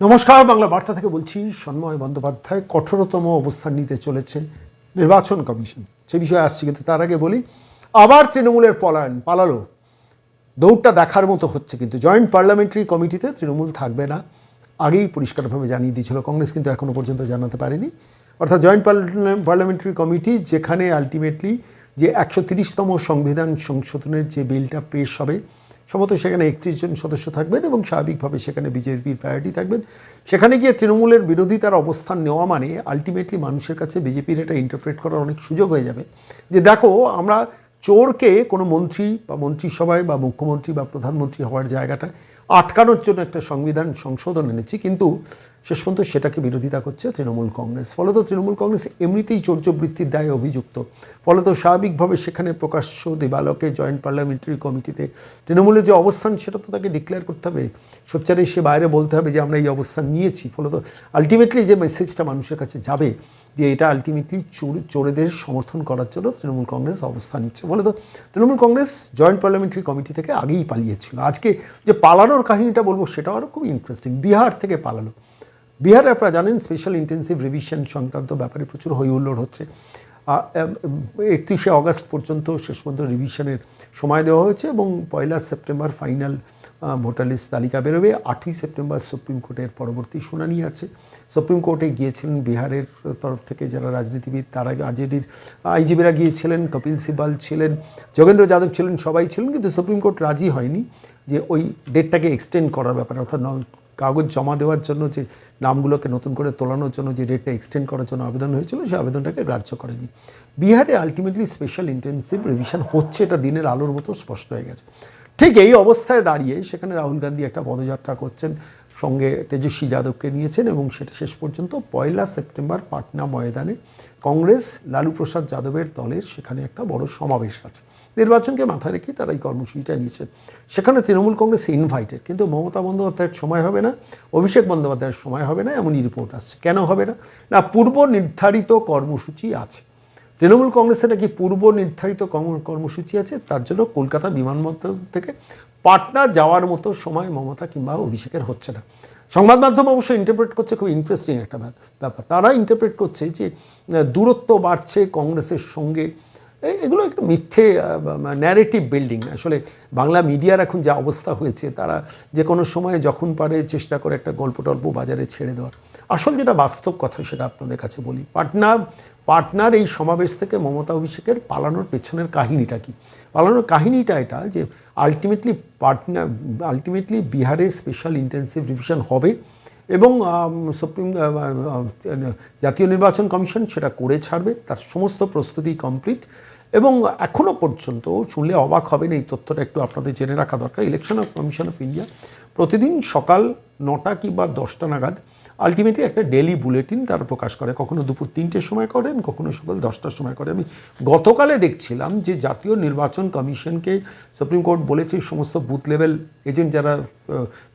নমস্কার, বাংলা বার্তা থেকে বলছি, সন্ময় বন্দ্যোপাধ্যায় কঠোরতম অবস্থান নিতে চলেছে নির্বাচন কমিশন। সে বিষয়ে আসছি কিন্তু তার আগে বলি, আবার তৃণমূলের পলায়ন পালালো। দৌড়টা দেখার মতো হচ্ছে কিন্তু জয়েন্ট পার্লামেন্টারি কমিটিতে তৃণমূল থাকবে না। আগেই পরিষ্কারভাবে জানিয়ে দিয়েছিল কংগ্রেস, কিন্তু এখনও পর্যন্ত জানাতে পারেনি। অর্থাৎ জয়েন্ট পার্লামেন্টারি কমিটি, যেখানে আলটিমেটলি যে একশো তিরিশতম সংবিধান সংশোধনের যে বিলটা পেশ হবে সম্ভবত সেখানে একত্রিশ জন সদস্য থাকবেন এবং স্বাভাবিকভাবে সেখানে বিজেপির প্রায়োরিটি থাকবেন। সেখানে গিয়ে তৃণমূলের বিরোধিতার অবস্থান নেওয়া মানে আলটিমেটলি মানুষের কাছে বিজেপির এটা ইন্টারপ্রেট করার অনেক সুযোগ হয়ে যাবে। যে দেখো, আমরা চোরকে কোনো মন্ত্রী বা মন্ত্রিসভায় বা মুখ্যমন্ত্রী বা প্রধানমন্ত্রী হওয়ার জায়গাটা আটকানোর জন্য একটা সংবিধান সংশোধন এনেছি, কিন্তু শেষ পর্যন্ত সেটাকে বিরোধিতা করছে তৃণমূল কংগ্রেস। ফলত তৃণমূল কংগ্রেস এমনিতেই চৌর্যবৃত্তির দায়ে অভিযুক্ত। ফলত স্বাভাবিকভাবে সেখানে প্রকাশ্য দেবালকে জয়েন্ট পার্লামেন্টারি কমিটিতে তৃণমূলের যে অবস্থান সেটা তো তাকে ডিক্লেয়ার করতে হবে। সোচ্চারে সে বাইরে বলতে হবে যে আমরা এই অবস্থান নিয়েছি। ফলত আলটিমেটলি যে মেসেজটা মানুষের কাছে যাবে যে এটা আলটিমেটলি চোর চোরেদের সমর্থন করার জন্য তৃণমূল কংগ্রেস অবস্থান নিচ্ছে। বলে তো Trinamool Congress joint parliamentary committee থেকে আগেই পালিয়েছিল। আজকে যে পালানোর কাহিনীটা বলব সেটাও আরও খুব ইন্টারেস্টিং বিহার থেকে পালালো। বিহারে আপনারা জানেন স্পেশাল ইন্টেন্সিভ রিভিশন সংক্রান্ত ব্যাপারে প্রচুর হই হুল্লোড় হচ্ছে একত্রিশে অগস্ট পর্যন্ত শেষ পর্যন্ত রিভিশনের সময় দেওয়া হয়েছে এবং পয়লা সেপ্টেম্বর ফাইনাল ভোটার লিস্ট তালিকা বেরোবে। আটই সেপ্টেম্বর সুপ্রিম কোর্টের পরবর্তী শুনানি আছে। সুপ্রিম কোর্টে গিয়েছিলেন বিহারের তরফ থেকে যারা রাজনীতিবিদ, তারা আরজেডির আইনজীবীরা গিয়েছিলেন, কপিল সিবাল ছিলেন, যোগেন্দ্র যাদব ছিলেন, সবাই ছিলেন, কিন্তু সুপ্রিম কোর্ট রাজি হয়নি যে ওই ডেটটাকে এক্সটেন্ড করার ব্যাপারে, অর্থাৎ কাগজ জমা দেওয়ার জন্য যে নামগুলোকে নতুন করে তোলানোর জন্য যে ডেটটা এক্সটেন্ড করার জন্য আবেদন হয়েছিল সেই আবেদনটাকে গ্রাহ্য করেনি। বিহারে আলটিমেটলি স্পেশাল ইন্টেন্সিভ রিভিশন হচ্ছে এটা দিনের আলোর মতো স্পষ্ট হয়ে গেছে। ঠিক এই অবস্থায় দাঁড়িয়ে সেখানে রাহুল গান্ধী একটা পদযাত্রা করছেন। সঙ্গে তেজস্বী যাদবকে নিয়েছেন এবং সেটা শেষ পর্যন্ত পয়লা সেপ্টেম্বর পাটনা ময়দানে কংগ্রেস লালু প্রসাদ যাদবের দলের সেখানে একটা বড় সমাবেশ আছে। নির্বাচনকে মাথায় রেখে তারা এই কর্মসূচিটা নিয়েছে। সেখানে তৃণমূল কংগ্রেস ইনভাইটেড কিন্তু মমতা বন্দ্যোপাধ্যায়ের সময় হবে না, অভিষেক বন্দ্যোপাধ্যায়ের সময় হবে না, এমনই রিপোর্ট আসছে। কেন হবে না? না, পূর্ব নির্ধারিত কর্মসূচি আছে। তৃণমূল কংগ্রেসের নাকি পূর্ব নির্ধারিত কর্মসূচি আছে, তার জন্য কলকাতা বিমানবন্দর থেকে পাটনা যাওয়ার মতো সময় মমতা কিংবা অভিষেকের হচ্ছে না। সংবাদ মাধ্যম অবশ্যই ইন্টারপ্রেট করছে খুব ইন্টারেস্টিং একটা ব্যাপার। তারা ইন্টারপ্রেট করছে যে দূরত্ব বাড়ছে কংগ্রেসের সঙ্গে এগুলো একটু মিথ্যে ন্যারেটিভ বিল্ডিং আসলে বাংলা মিডিয়ার এখন যা অবস্থা হয়েছে, তারা যে কোনো সময়ে যখন পারে চেষ্টা করে একটা গল্প টল্প বাজারে ছেড়ে দেওয়ার। আসল যেটা বাস্তব কথা সেটা আপনাদের কাছে বলি। পাটনা, পাটনার এই সমাবেশ থেকে মমতা অভিষেকের পালানোর পেছনের কাহিনীটা কি? পালানোর কাহিনীটা এটা যে আলটিমেটলি পাটনা আলটিমেটলি বিহারে স্পেশাল ইন্টেন্সিভ রিভিশন হবে। এবং সুপ্রিম জাতীয় নির্বাচন কমিশন সেটা করে ছাড়বে, তার সমস্ত প্রস্তুতি কমপ্লিট। এবং এখনও পর্যন্ত শুনলে অবাক হবেন, এই তথ্যটা একটু আপনাদের জেনে রাখা দরকার, ইলেকশন কমিশন অফ ইন্ডিয়া প্রতিদিন সকাল নটা কিংবা দশটা নাগাদ আলটিমেটলি একটা ডেলি বুলেটিন তারা প্রকাশ করে। কখনো দুপুর তিনটের সময় করেন, কখনো সকাল দশটার সময় করে আমি গতকালে দেখছিলাম যে জাতীয় নির্বাচন কমিশনকে সুপ্রিম কোর্ট বলেছে সমস্ত বুথ লেভেল এজেন্ট যারা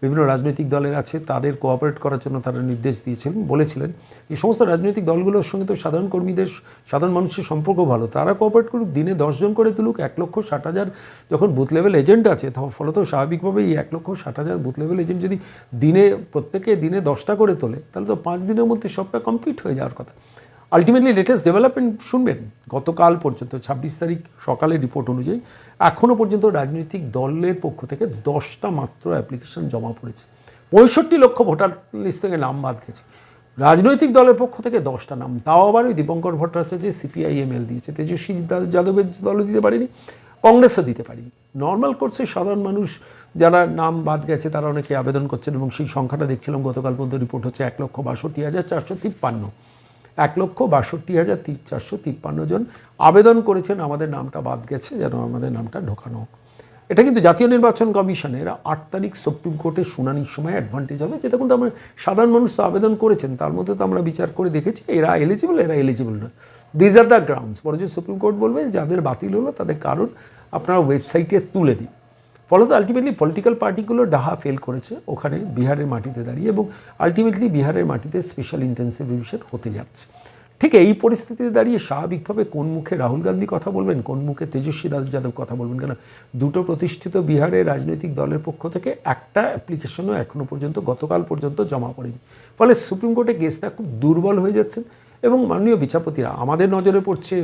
বিভিন্ন রাজনৈতিক দলের আছে, তাদের কোঅপারেট করার জন্য তারা নির্দেশ দিয়েছিলেন, বলেছিলেন যে সমস্ত রাজনৈতিক দলগুলোর সঙ্গে তো সাধারণ কর্মীদের, সাধারণ মানুষের সম্পর্ক ভালো। তারা কোঅপারেট করুক, দিনে দশজন করে তুলুক, এক লক্ষ ষাট হাজার যখন বুথ লেভেল এজেন্ট আছে তখন ফলত স্বাভাবিকভাবে এই এক লক্ষ ষাট হাজার বুথ লেভেল এজেন্ট যদি দিনে, প্রত্যেকে দিনে দশটা করে তোলে তাহলে তো পাঁচ দিনের মধ্যে সবটা কমপ্লিট হয়ে যাওয়ার কথা। আলটিমেটলি লেটেস্ট ডেভেলপমেন্ট শুনবেন। গতকাল পর্যন্ত, ছাব্বিশ তারিখ সকালে রিপোর্ট অনুযায়ী এখনও পর্যন্ত রাজনৈতিক দলের পক্ষ থেকে দশটা মাত্র অ্যাপ্লিকেশন জমা পড়েছে। পঁয়ষট্টি লক্ষ ভোটার লিস্ট থেকে নাম বাদ গেছে। রাজনৈতিক দলের পক্ষ থেকে দশটা নাম। তাও আবার ওই দীপঙ্কর ভট্টাচার্য সিপিআইএমএল দিয়েছে। তেজস্বী যাদবের দলও দিতে পারেনি। কংগ্রেসও দিতে পারি। নর্মাল কোর্সে সাধারণ মানুষ যারা নাম বাদ গেছে, তারা অনেকে আবেদন করছেন এবং সেই সংখ্যাটা দেখছিলাম, গতকাল পর্যন্ত রিপোর্ট হচ্ছে এক লক্ষ বাষট্টি হাজার চারশো তিপ্পান্ন। এক লক্ষ বাষট্টি হাজার চারশো তিপ্পান্ন জন আবেদন করেছেন, আমাদের নামটা বাদ গেছে, যেন আমাদের নামটা ঢোকানো হোক। এটা কিন্তু জাতীয় নির্বাচন কমিশনের আট তারিখ সুপ্রিম কোর্টের শুনানির সময় অ্যাডভান্টেজ হবে। যেটা কিন্তু আমরা সাধারণ মানুষ তো আবেদন করেছেন, তার মধ্যে তো আমরা বিচার করে দেখেছি, এরা এলিজিবল এরা এলিজিবল নয়। দিজ আর দ্য গ্রাউন্ডস বরঞ্চ সুপ্রিম কোর্ট বলবে যাদের বাতিল হলো তাদের কারণ আপনারা ওয়েবসাইটে তুলে দিন। ফলত আলটিমেটলি পলিটিক্যাল পার্টিগুলো ডাহা ফেল করেছে, ওখানে বিহারের মাটিতে দাঁড়িয়ে এবং আলটিমেটলি বিহারের মাটিতে স্পেশাল ইন্টেন্সিভ রিভিশন হতে যাচ্ছে। ঠিক এই পরিস্থিতিতে দাঁড়িয়ে স্বাভাবিকভাবে কোন মুখে রাহুল গান্ধী কথা বলবেন, কোন মুখে তেজস্বী রাজ যাদব কথা বলবেন কেন? দুটো প্রতিষ্ঠিত বিহারের রাজনৈতিক দলের পক্ষ থেকে একটা অ্যাপ্লিকেশনও এখনও পর্যন্ত, গতকাল পর্যন্ত জমা পড়েনি। ফলে সুপ্রিম কোর্টে কেসটা খুব দুর্বল হয়ে যাচ্ছেন এবং মাননীয় বিচারপতিরা, আমাদের নজরে পড়ছে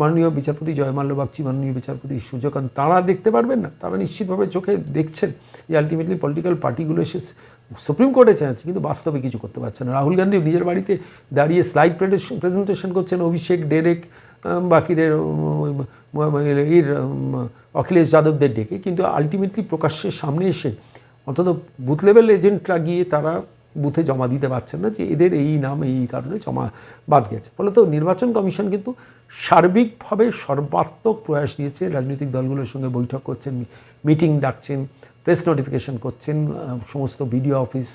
মাননীয় বিচারপতি জয়মাল্য বাগচি মাননীয় বিচারপতি সূর্যকান্ত, তারা দেখতে পারবেন না। তারা নিশ্চিতভাবে চোখে দেখছেন যে আলটিমেটলি পলিটিক্যাল পার্টিগুলো এসে সুপ্রিম কোর্টে চাইছে, কিন্তু বাস্তবে কিছু করতে পারছে না। রাহুল গান্ধী নিজের বাড়িতে দাঁড়িয়ে স্লাইড প্রেজেন্টেশন করছেন অভিষেক ডেরেক বাকিদের এর অখিলেশ যাদবদের ডেকে, কিন্তু আলটিমেটলি প্রকাশ্যের সামনে এসে অন্তত বুথ লেভেল এজেন্টরা গিয়ে তারা বুথে জমা দিতে পারছেন না যে এদের এই নাম এই কারণে জমা বাদ গেছে। ফলে তো নির্বাচন কমিশন কিন্তু সার্বিকভাবে সর্বাত্মক প্রয়াস নিয়েছে। রাজনৈতিক দলগুলোর সঙ্গে বৈঠক করছেন মিটিং ডাকছেন। প্রেস নোটিফিকেশন করছেন সমস্ত বিডিও অফিস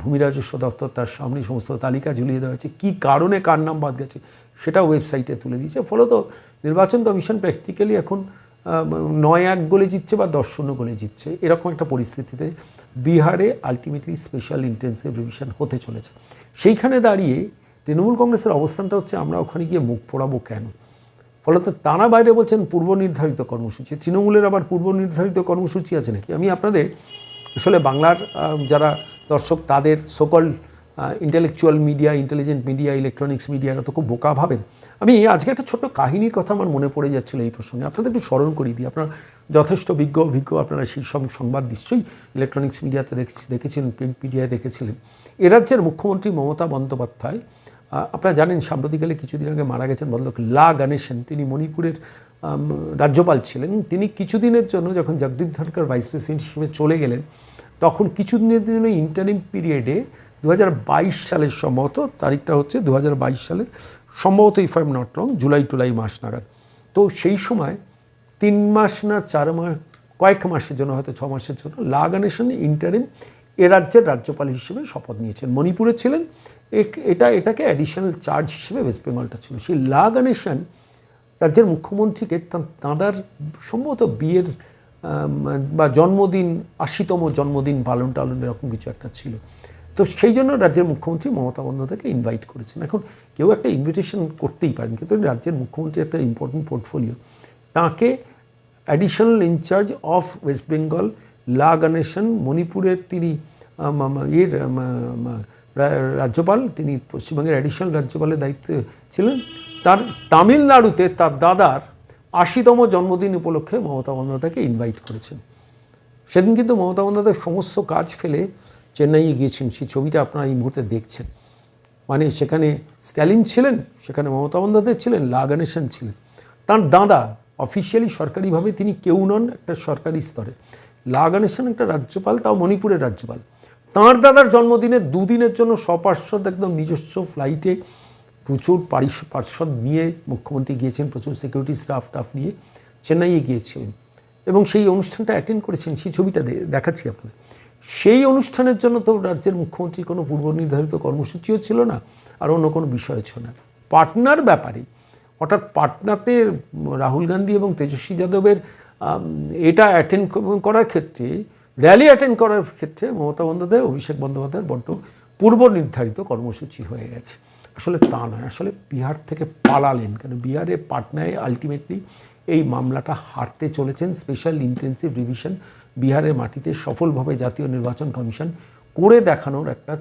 ভূমি রাজস্ব দপ্তর, তার সামনে সমস্ত তালিকা ঝুলিয়ে দেওয়া হয়েছে। কী কারণে কার নাম বাদ গেছে সেটা ওয়েবসাইটে তুলে দিয়েছে। ফলত নির্বাচন কমিশন প্র্যাকটিক্যালি এখন নয় এক গোলে জিতছে বা দশ শূন্য গোলে জিতছে। এরকম একটা পরিস্থিতিতে বিহারে আলটিমেটলি স্পেশাল ইন্টেন্সিভ রিভিশন হতে চলেছে। সেইখানে দাঁড়িয়ে তৃণমূল কংগ্রেসের অবস্থানটা হচ্ছে, আমরা ওখানে গিয়ে মুখ পোড়াবো কেন? ফলত তারা বাইরে বলছেন পূর্ব নির্ধারিত কর্মসূচি। তৃণমূলের আবার পূর্ব নির্ধারিত কর্মসূচি আছে নাকি? আমি আপনাদের আসলে বাংলার যারা দর্শক, তাদের সকল intellectual media intelligent media electronics মিডিয়ারা তো খুব বোকা ভাবেন। আমি আজকে একটা ছোট্ট কাহিনীর কথা আমার মনে পড়ে যাচ্ছিল এই প্রসঙ্গে। আপনাদের একটু স্মরণ করিয়ে দিই। আপনারা যথেষ্ট বিজ্ঞ অভিজ্ঞ, আপনারা সেই সব সংবাদ নিশ্চয়ই ইলেকট্রনিক্স মিডিয়াতে দেখেছি- দেখেছিলেন প্রিন্ট মিডিয়ায় দেখেছিলেন। এ রাজ্যের মুখ্যমন্ত্রী মমতা বন্দ্যোপাধ্যায় আপনারা জানেন সাম্প্রতিককালে কিছুদিন আগে মারা গেছেন ভদ্রলোক লা গণেশন। তিনি মণিপুরের রাজ্যপাল ছিলেন। তিনি কিছুদিনের জন্য যখন জগদীপ ধনকর ভাইস প্রেসিডেন্ট হিসেবে চলে গেলেন, তখন কিছুদিনের জন্য ইন্টারিম পিরিয়ডে দু হাজার বাইশ সালের সম্ভবত, তারিখটা হচ্ছে দু হাজার বাইশ সালের সম্ভবত if I'm not wrong, July টুলাই মাস নাগাদ। তো সেই সময় তিন মাস না চার মাস, কয়েক মাসের জন্য হয়তো ছ মাসের জন্য লা ইন্টারিম এ রাজ্যের রাজ্যপাল হিসেবে শপথ নিয়েছেন। মণিপুরে ছিলেন। এটা, এটাকে অ্যাডিশনাল চার্জ হিসেবে ওয়েস্ট বেঙ্গলটা ছিল। সেই লা গণেশন রাজ্যের মুখ্যমন্ত্রীকে তা- তাঁর সম্ভবত বিয়ের বা জন্মদিন, আশিতম জন্মদিন পালন টালন এরকম কিছু একটা ছিল। তো সেই জন্য রাজ্যের মুখ্যমন্ত্রী মমতা বন্দ্যোপাধ্যায়কে ইনভাইট করেছেন। এখন কেউ একটা ইনভিটেশন করতেই পারেন, কিন্তু রাজ্যের মুখ্যমন্ত্রী একটা ইম্পর্টেন্ট পোর্টফোলিও তাকে additional incharge of west Bengal La Ganesan মণিপুরের তিনি আম, আম, এর আম, আম, রা- রাজ্যপাল তিনি পশ্চিমবঙ্গের অ্যাডিশনাল রাজ্যপালের দায়িত্বে ছিলেন। তার তামিলনাড়ুতে তার দাদার আশিতম জন্মদিন উপলক্ষে মমতা বন্দ্যোপাধ্যায়কে ইনভাইট করেছেন। সেদিন কিন্তু মমতা বন্দ্যোপাধ্যায় সমস্ত কাজ ফেলে চেন্নাইয়ে গিয়েছেন। সেই ছবিটা আপনারা এই মুহূর্তে দেখছেন। মানে সেখানে স্ট্যালিন ছিলেন সেখানে মমতা বন্দ্যোপাধ্যায় ছিলেন লা গণেশন ছিলেন। তার দাদা অফিসিয়ালি সরকারিভাবে তিনি কেউ নন একটা সরকারি স্তরে। লা গণেশন একটা রাজ্যপাল, তাও মণিপুরের রাজ্যপাল। তাঁর দাদার জন্মদিনে দুদিনের জন্য সপার্শ্বদ একদম নিজস্ব ফ্লাইটে প্রচুর পারিশ পার্শ্বদ নিয়ে মুখ্যমন্ত্রী গিয়েছেন, প্রচুর সিকিউরিটি স্টাফ টাফ নিয়ে চেন্নাইয়ে গিয়েছিলেন এবং সেই অনুষ্ঠানটা অ্যাটেন্ড করেছেন, সেই ছবিটা দেখাচ্ছি আপনাদের। সেই অনুষ্ঠানের জন্য তো রাজ্যের মুখ্যমন্ত্রীর কোনো পূর্ব নির্ধারিত কর্মসূচিও ছিল না, আর অন্য কোনো বিষয় ছিল না। পাটনার ব্যাপারে, অর্থাৎ পাটনাতে রাহুল গান্ধী এবং তেজস্বী যাদবের এটা অ্যাটেন্ড করার ক্ষেত্রে র্যালি অ্যাটেন্ড করার ক্ষেত্রে মমতা বন্দ্যোপাধ্যায়, অভিষেক বন্দ্যোপাধ্যায়ের বড্ড পূর্ব নির্ধারিত কর্মসূচি হয়ে গেছে। আসলে তা নয়, আসলে বিহার থেকে পালালেন কেন? বিহারে পাটনায় আলটিমেটলি এই মামলাটা হারতে চলেছেন স্পেশাল ইন্টেন্সিভ রিভিশন বিহারের মাটিতে সফলভাবে জাতীয় নির্বাচন কমিশন করে দেখানোর একটা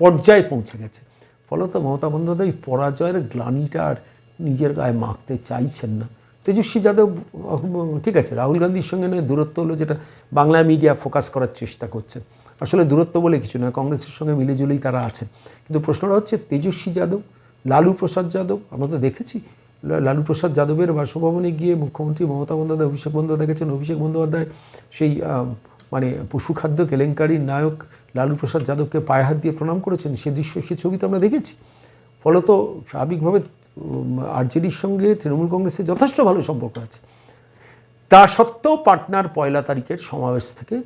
পর্যায়ে পৌঁছে গেছে। ফলত মমতা বন্দ্যোপাধ্যায় পরাজয়ের গ্লানিটা আর নিজের গায়ে মাখতে চাইছেন না। তেজস্বী যাদব, ঠিক আছে, রাহুল গান্ধীর সঙ্গে নয়, দূরত্ব হলো যেটা বাংলা মিডিয়া ফোকাস করার চেষ্টা করছে। আসলে দূরত্ব বলে কিছু নয়, কংগ্রেসের সঙ্গে মিলেজুলেই তারা আছেন। কিন্তু প্রশ্নটা হচ্ছে, তেজস্বী যাদব, লালু প্রসাদ যাদব, আমরা তো দেখেছি লালু প্রসাদ যাদবের বাসভবনে গিয়ে মুখ্যমন্ত্রী মমতা বন্দ্যোপাধ্যায়, অভিষেক বন্দ্যোপাধ্যায় গেছেন অভিষেক বন্দ্যোপাধ্যায় সেই মানে পশুখাদ্য কেলেঙ্কারির নায়ক লালু প্রসাদ যাদবকে পায়ে হাত দিয়ে প্রণাম করেছেন। সে দৃশ্য, সে ছবি তো আমরা দেখেছি। ফলত স্বাভাবিকভাবে আরজেডির সঙ্গে তৃণমূল কংগ্রেসের যথেষ্ট ভালো সম্পর্ক আছে। তা সত্ত্বেও পাটনার পয়লা তারিখের সমাবেশ থেকে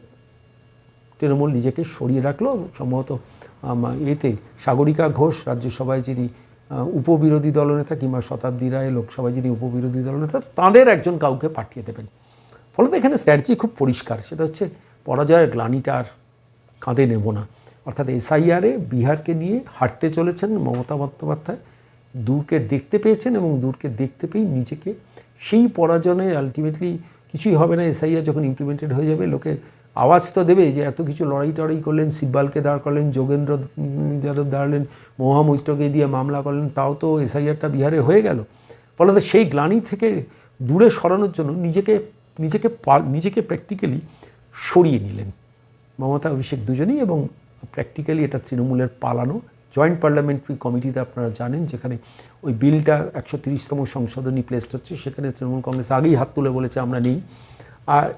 তৃণমূল নিজেকে সরিয়ে রাখল। সম্ভবত এতে সাগরিকা ঘোষ, রাজ্যসভায় যিনি উপবিরোধী দলনেতা কিংবা শতাব্দী রায়, লোকসভায় যিনি উপবিরোধী দলনেতা, তাদের একজন কাউকে পাঠিয়ে দেবেন। ফলত এখানে স্ট্র্যাটেজি খুব পরিষ্কার। সেটা হচ্ছে পরাজয়ের গ্লানিটা আর কাঁধে নেব না। অর্থাৎ এসআইআরে বিহারকে নিয়ে হাঁটতে চলেছেন মমতা বন্দ্যোপাধ্যায়। দূরকে দেখতে পেয়েছেন এবং দূরকে দেখতে পেয়ে নিজেকে সেই পরাজনে আলটিমেটলি কিছুই হবে না। এসআইআর যখন ইমপ্লিমেন্টেড হয়ে যাবে, লোকে আওয়াজ তো দেবে যে এত কিছু লড়াই টড়াই করলেন শিববালকে দাঁড় করলেন, যোগেন্দ্র যাদব দাঁড়ালেন, মহামৈত্রকে দিয়ে মামলা করলেন, তাও তো এসআইআরটা বিহারে হয়ে গেল। ফলত সেই গ্লানি থেকে দূরে সরানোর জন্য নিজেকে নিজেকে নিজেকে প্র্যাকটিক্যালি সরিয়ে নিলেন। মমতা, অভিষেক দুজনেই এবং প্র্যাকটিক্যালি এটা তৃণমূলের পালানো জয়েন্ট পার্লামেন্টারি কমিটিতে আপনারা জানেন, যেখানে ওই বিলটা একশো তিরিশতম সংশোধনী প্লেসড হচ্ছে, সেখানে তৃণমূল কংগ্রেস আগেই হাত তুলে বলেছে, আমরা নেই। আর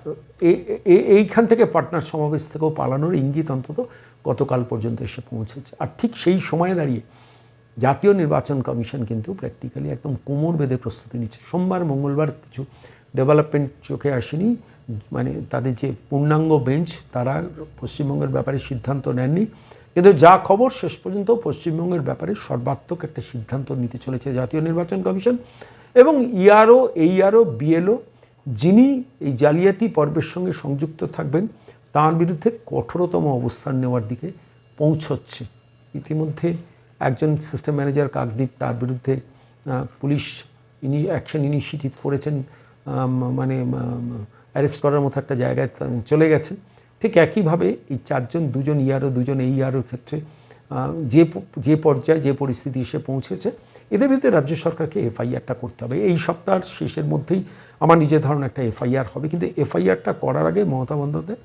এইখান থেকে পার্টনার সমাবেশ থেকেও পালানোর ইঙ্গিত অন্তত গতকাল পর্যন্ত এসে পৌঁছেছে। আর ঠিক সেই সময়ে দাঁড়িয়ে জাতীয় নির্বাচন কমিশন কিন্তু প্র্যাকটিক্যালি একদম কোমর বেঁধে প্রস্তুতি নিচ্ছে। সোমবার, মঙ্গলবার কিছু ডেভেলপমেন্ট চোখে আসেনি মানে তাদের যে পূর্ণাঙ্গ বেঞ্চ তারা পশ্চিমবঙ্গের ব্যাপারে সিদ্ধান্ত নেননি। কিন্তু যা খবর, শেষ পর্যন্ত পশ্চিমবঙ্গের ব্যাপারে সর্বাত্মক একটা সিদ্ধান্ত নিতে চলেছে জাতীয় নির্বাচন কমিশন এবং ইআরও এইআরও বিএলও যিনি এই জালিয়াতি পর্বের সঙ্গে সংযুক্ত থাকবেন, তার বিরুদ্ধে কঠোরতম অবস্থান নেওয়ার দিকে পৌঁছচ্ছে। ইতিমধ্যে একজন সিস্টেম ম্যানেজার কাকদ্বীপ, তার বিরুদ্ধে পুলিশ ইনি অ্যাকশন ইনিশিয়েটিভ করেছেন মানে অ্যারেস্ট করার মতো একটা জায়গায় চলে গেছেন ঠিক একইভাবে এই চারজন, দুজন ইয়ারও, দুজন এই ইয়ারোর ক্ষেত্রে যে যে পর্যায়ে যে পরিস্থিতি এসে পৌঁছেছে, এদের বিরুদ্ধে রাজ্য সরকারকে এফআইআরটা করতে হবে। এই সপ্তাহের শেষের মধ্যেই আমার নিজের ধারণা একটা এফআইআর হবে। কিন্তু এফআইআরটা করার আগে মমতা বন্দ্যোপাধ্যায়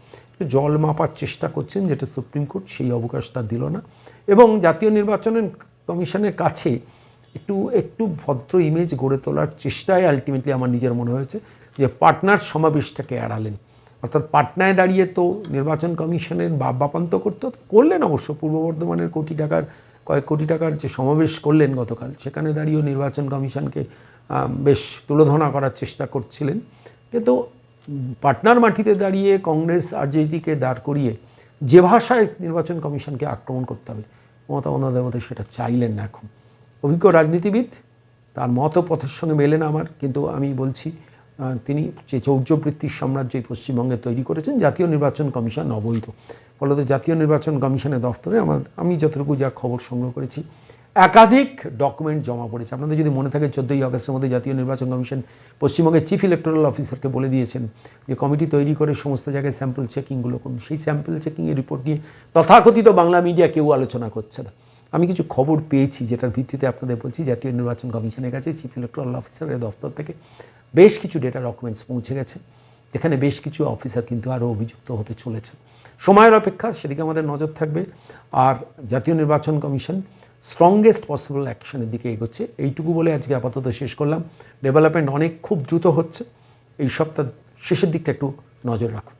জল মাপার চেষ্টা করছেন, যেটা সুপ্রিম কোর্ট সেই অবকাশটা দিল না। এবং জাতীয় নির্বাচনের কমিশনের কাছে একটু একটু ভদ্র ইমেজ গড়ে তোলার চেষ্টায় আলটিমেটলি আমার নিজের মনে হয়েছে যে পার্টনার সমাবেশটাকে এড়ালেন। অর্থাৎ পাটনায় দাঁড়িয়ে তো নির্বাচন কমিশনের বাপ বাপান্ত করতে করলেন অবশ্য পূর্ব বর্ধমানের কোটি টাকার, কয়েক কোটি টাকার যে সমাবেশ করলেন গতকাল, সেখানে দাঁড়িয়েও নির্বাচন কমিশনকে বেশ তুলোধনা করার চেষ্টা করছিলেন। কিন্তু পাটনার মাটিতে দাঁড়িয়ে কংগ্রেস আরজেডিকে দাঁড় করিয়ে যে ভাষায় নির্বাচন কমিশনকে আক্রমণ করতে হবে, মমতা বন্দ্যোপাধ্যায় সেটা চাইলেন না এখন। অভিজ্ঞ রাজনীতিবিদ, তার মত পথের সঙ্গে মেলে না আমার, কিন্তু আমি বলছি তিনি যে চৌর্যবৃত্তির সাম্রাজ্য পশ্চিমবঙ্গে তৈরি করেছেন, জাতীয় নির্বাচন কমিশন অবৈধ। ফলত জাতীয় নির্বাচন কমিশনের দফতরে আমার, আমি যতটুকু যা খবর সংগ্রহ করেছি, একাধিক ডকুমেন্ট জমা পড়েছে। আপনাদের যদি মনে থাকে, চোদ্দোই আগস্টের মধ্যে জাতীয় নির্বাচন কমিশন পশ্চিমবঙ্গের চিফ ইলেকটোরাল অফিসারকে বলে দিয়েছেন যে কমিটি তৈরি করে সমস্ত জায়গায় স্যাম্পল চেকিংগুলো করুন। সেই স্যাম্পল চেকিংয়ের রিপোর্ট নিয়ে তথাকথিত বাংলা মিডিয়া কেউ আলোচনা করছে না। আমি কিছু খবর পেয়েছি যেটার ভিত্তিতে আপনাদের বলছি, জাতীয় নির্বাচন কমিশনের কাছে চিফ ইলেকট্রাল অফিসারের দফতর থেকে বেশ কিছু ডেটা ডকুমেন্টস পৌঁছে গেছে। যেখানে বেশ কিছু অফিসার কিন্তু আরও অভিযুক্ত হতে চলেছে। সময়ের অপেক্ষা, সেদিকে আমাদের নজর থাকবে। আর জাতীয় নির্বাচন কমিশন স্ট্রংগেস্ট পসিবল অ্যাকশনের দিকে এগোচ্ছে। এইটুকু বলে আজকে আপাতত শেষ করলাম। ডেভেলপমেন্ট অনেক খুব দ্রুত হচ্ছে। এই সপ্তাহ শেষের দিকটা একটু নজর রাখুন।